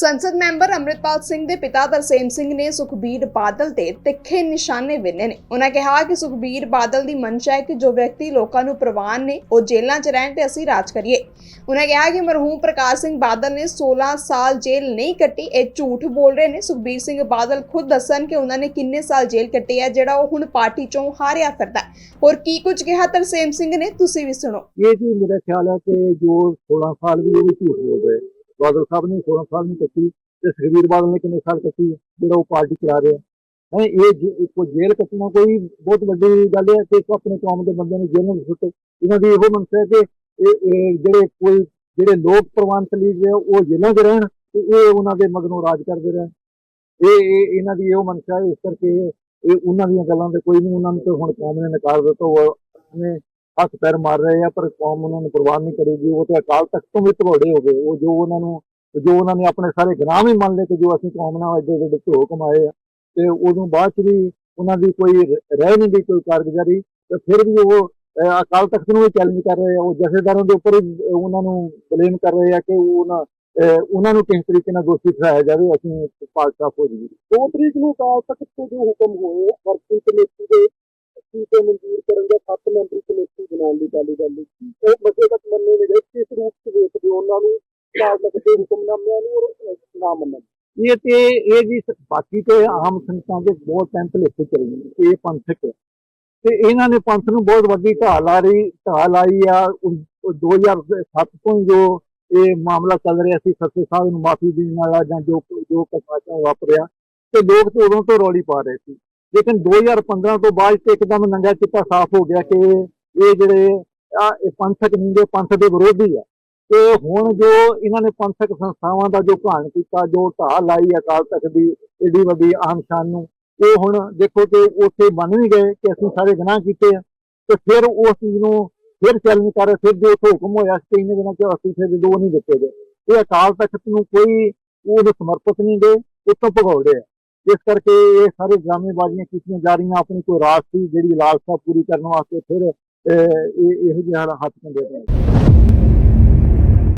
ਸੰਸਦ ਮੈਂਬਰ ਅੰਮ੍ਰਿਤਪਾਲ ਸਿੰਘ ਦੇ ਪਿਤਾ ਤਰਸੇਮ ਸਿੰਘ ਨੇ ਸੁਖਬੀਰ ਬਾਦਲ ਤੇ ਤਿੱਖੇ ਨਿਸ਼ਾਨੇ ਵਿੰਨੇ ਨੇ। ਉਹਨਾਂ ਕਿਹਾ ਕਿ ਸੁਖਬੀਰ ਬਾਦਲ ਦੀ ਮਨਸ਼ਾ ਹੈ ਕਿ ਜੋ ਵਿਅਕਤੀ ਲੋਕਾਂ ਨੂੰ ਪ੍ਰਵਾਨ ਨੇ, ਉਹ ਜੇਲ੍ਹਾਂ 'ਚ ਰਹਿਣ ਤੇ ਅਸੀਂ ਰਾਜ ਕਰੀਏ। ਉਹਨਾਂ ਕਿਹਾ ਕਿ ਮਰਹੂਮ ਪ੍ਰਕਾਸ਼ ਸਿੰਘ ਬਾਦਲ ਨੇ 16 ਸਾਲ ਜੇਲ੍ਹ ਨਹੀਂ ਕੱਟੀ, ਇਹ ਝੂਠ ਬੋਲ ਰਹੇ ਨੇ। ਸੁਖਬੀਰ ਸਿੰਘ ਬਾਦਲ ਖੁਦ ਦੱਸਣ ਕਿ ਉਹਨਾਂ ਨੇ ਕਿੰਨੇ ਸਾਲ ਜੇਲ੍ਹ ਕੱਟੀ ਹੈ ਜਿਹੜਾ ਉਹ ਹੁਣ ਪਾਰਟੀ 'ਚੋਂ ਹਾਰਿਆ ਫਿਰਦਾ ਹੋਰ ਕੀ ਕੁਝ ਕਿਹਾ ਤਰਸੇਮ ਸਿੰਘ ਨੇ, ਤੁਸੀਂ ਵੀ ਸੁਣੋ। ਇਹ ਜੀ ਮੇਰਾ ਖਿਆਲ ਹੈ ਕਿ ਜੋ 16 ਸਾਲ ਵੀ ਇਹ ਝੂਠ ਬੋਲ ਰਹੇ ਬਾਦਲ ਸਾਹਿਬ ਨੇ 16 ਸਾਲ ਨਹੀਂ ਕੱਟੀ ਤੇ ਸੁਖਬੀਰ ਬਾਦਲ ਨੇ ਕਿੰਨੇ ਸਾਲ ਕੱਟੀ, ਜਿਹੜਾ ਉਹ ਪਾਰਟੀ ਚਲਾ ਰਿਹਾ। ਹੈ, ਇਹ ਕੋਈ ਜੇਲ੍ਹ ਕੱਟਣਾ ਕੋਈ ਬਹੁਤ ਵੱਡੀ ਗੱਲ ਹੈ ਕਿ ਆਪਣੇ ਕੌਮ ਦੇ ਬੰਦੇ ਨੂੰ ਜੇਲ੍ਹ ਵਿੱਚ ਸੁੱਟੇ। ਇਹਨਾਂ ਦੀ ਇਹੋ ਮਨਸ਼ਾ ਹੈ ਕਿ ਇਹ ਜਿਹੜੇ ਕੋਈ, ਜਿਹੜੇ ਲੋਕ ਪ੍ਰਵਾਨ ਤਲੀਬ ਹੈ, ਉਹ ਜੇਲ੍ਹਾਂ 'ਚ ਰਹਿਣ ਤੇ ਇਹ ਉਹਨਾਂ ਦੇ ਮਗਰੋਂ ਰਾਜ ਕਰਦੇ ਰਹਿਣ। ਇਹ ਇਹ, ਇਹਨਾਂ ਦੀ ਇਹੋ ਮੰਸ਼ਾ ਹੈ ਇਸ ਕਰਕੇ ਇਹ ਉਹਨਾਂ ਦੀਆਂ ਗੱਲਾਂ ਤੇ ਕੋਈ ਨਹੀਂ, ਉਹਨਾਂ ਨੂੰ ਤੇ ਹੁਣ ਕੌਮ ਨੇ ਨਕਾਰ ਦਿੱਤਾ, ਉਹ ਨੇ ਹੱਥ ਪੈਰ ਮਾਰ ਰਹੇ ਆ, ਪਰ ਕੌਮ ਉਹਨਾਂ ਨੂੰ ਪ੍ਰਵਾਨ ਨਹੀਂ ਕਰੇਗੀ। ਉਹ ਤੇ ਅਕਾਲ ਤਖਤ ਤੋਂ ਵੀ ਭਗੌੜੇ ਹੋ ਗਏ। ਉਹ ਜੋ ਉਹਨਾਂ ਨੂੰ ਜੋ ਉਹਨਾਂ ਨੇ ਆਪਣੇ ਸਾਰੇ ਗੁਨਾਹ ਵੀ ਮੰਨ ਲਏ ਕਿ ਜੋ ਅਸੀਂ ਕੌਮ ਨਾਲ ਐਡੇ ਵੱਡੇ ਧੋ ਕਮਾਏ ਆ, ਤੇ ਉਦੋਂ ਬਾਅਦ ਚ ਵੀ ਉਹਨਾਂ ਦੀ ਕੋਈ ਰਹਿ ਨਹੀਂ ਗਈ, ਕੋਈ ਕਾਰਗੁਜ਼ਾਰੀ। ਤੇ ਫਿਰ ਵੀ ਉਹ ਅਕਾਲ ਤਖਤ ਨੂੰ ਵੀ ਚੈਲੰਜ ਕਰ ਰਹੇ ਆ। ਉਹ ਜਥੇਦਾਰਾਂ ਦੇ ਉੱਪਰ ਉਹਨਾਂ ਨੂੰ ਬਲੇਮ ਕਰ ਰਹੇ ਆ ਕਿ ਉਹਨਾਂ ਉਹਨਾਂ ਨੂੰ ਕਿਸ ਤਰੀਕੇ ਨਾਲ ਦੋਸ਼ੀ ਠਹਿਰਾਇਆ ਜਾਵੇ, ਅਸੀਂ ਪਾਕਿਸਤਾਨ ਹੋ ਜਾਈਏ ਦੋ ਤਰੀਕ ਨੂੰ ਅਕਾਲ ਤਖਤ ਤੋਂ ਜੋ ਹੁਕਮ ਹੋਏ ਵਰਕਿੰਗ ਕਮੇਟੀ ਦੇ ਸੀਟੇ ਮਨਜ਼ੂਰ ਕਰਨ ਦਾ ਸੱਤ ਮੈਂਬਰੀ ਕਮੇਟੀ ਬਣਾਉਣ ਦੀ ਗੱਲ ਗੱਲ ਉਹ ਮਸੇ ਤੱਕ ਮੰਨੇ ਨਹੀਂ ਗਏ, ਕਿਸ ਰੂਪ ਚ ਵੇਖਦੇ ਉਹਨਾਂ ਨੂੰ? ਅਕਾਲ ਦੇ ਹੁਕਮਨਾਮਿਆਂ ਨੂੰ ਔਰ ਨਾ ਮੰਨਣ ਇਹ ਤੇ ਇਹ ਜੀ ਬਾਕੀ ਤੇ ਆਮ ਸੰਗਤਾਂ ਦੇ ਬਹੁਤ ਟਾਈਮ ਭਲੇਖੇ ਚੱਲ ਇਹ ਪੰਥਕ ਹੈ। ਤੇ ਇਹਨਾਂ ਨੇ ਪੰਥ ਨੂੰ ਬਹੁਤ ਵੱਡੀ ਢਾਲ ਆ ਰਹੀ, ਢਾਲ ਆਈ ਆ ਉ- ਉਹ 2007 ਤੋਂ ਜੋ ਇਹ ਮਾਮਲਾ ਚੱਲ ਰਿਹਾ ਸੀ ਸੱਤੇ ਸਾਹਿਬ ਨੂੰ ਮਾਫੀ ਦੇਣ ਵਾਲਾ ਜਾਂ ਜੋ ਜੋ ਕਥਾਚਾ ਵਾਪਰਿਆ, ਤੇ ਲੋਕ ਤੇ ਉਦੋਂ ਤੋਂ ਰੌਲੀ ਪਾ ਰਹੇ ਸੀ। ਲੇਕਿਨ 2015 ਤੋਂ ਬਾਅਦ ਤੇ ਇੱਕਦਮ ਨੰਗਾ ਚਿੱਟਾ ਸਾਫ਼ ਹੋ ਗਿਆ ਕਿ ਇਹ ਜਿਹੜੇ ਆ, ਇਹ ਪੰਥਕ ਨਹੀਂ ਦੇ ਪੰਥ ਦੇ ਵਿਰੋਧੀ ਆ। ਤੇ ਹੁਣ ਜੋ ਇਹਨਾਂ ਨੇ ਪੰਥਕ ਸੰਸਥਾਵਾਂ ਦਾ ਜੋ ਘਾਣ ਕੀਤਾ, ਜੋ ਢਾਹ ਲਾਈ ਅਕਾਲ ਤਖਤ ਦੀ, ਏਡੀ ਵੱਡੀ ਆਮ ਸ਼ਾਨ ਨੂੰ ਉਹ ਹੁਣ ਦੇਖੋ ਕਿ ਉੱਥੇ ਮੰਨ ਵੀ ਗਏ ਕਿ ਅਸੀਂ ਸਾਰੇ ਗੁਨਾਹ ਕੀਤੇ ਆ। ਤੇ ਫਿਰ ਉਸ ਚੀਜ਼ ਨੂੰ ਫਿਰ ਚੈਲੰਜ ਕਰ, ਫਿਰ ਜੋ ਉੱਥੇ ਹੁਕਮ ਹੋਇਆ ਸੀ ਕਿ ਇਹਨੇ ਦਿਨਾਂ ਚ ਅਸੀਂ ਫਿਰ ਦੋ ਨਹੀਂ ਦਿੱਤੇ ਗਏ। ਇਹ ਅਕਾਲ ਤਖਤ ਨੂੰ ਕੋਈ ਉਹਨੂੰ ਸਮਰਪਿਤ ਨਹੀਂ ਗਏ, ਉੱਤੋਂ ਭਗੌੜੇ ਆ। ਇਸ ਕਰਕੇ ਇਹ ਸਾਰੇ ਡਰਾਮੇਬਾਜ਼ੀਆਂ ਕੀਤੀਆਂ ਜਾ ਰਹੀਆਂ ਆਪਣੀ ਕੋਈ ਰਾਜਸੀ ਜਿਹੜੀ ਲਾਲਸਾ ਪੂਰੀ ਕਰਨ ਵਾਸਤੇ ਫਿਰ ਅਹ, ਇਹੋ ਜਿਹੇ ਹੱਥ ਕੰਡੇ ਪਏ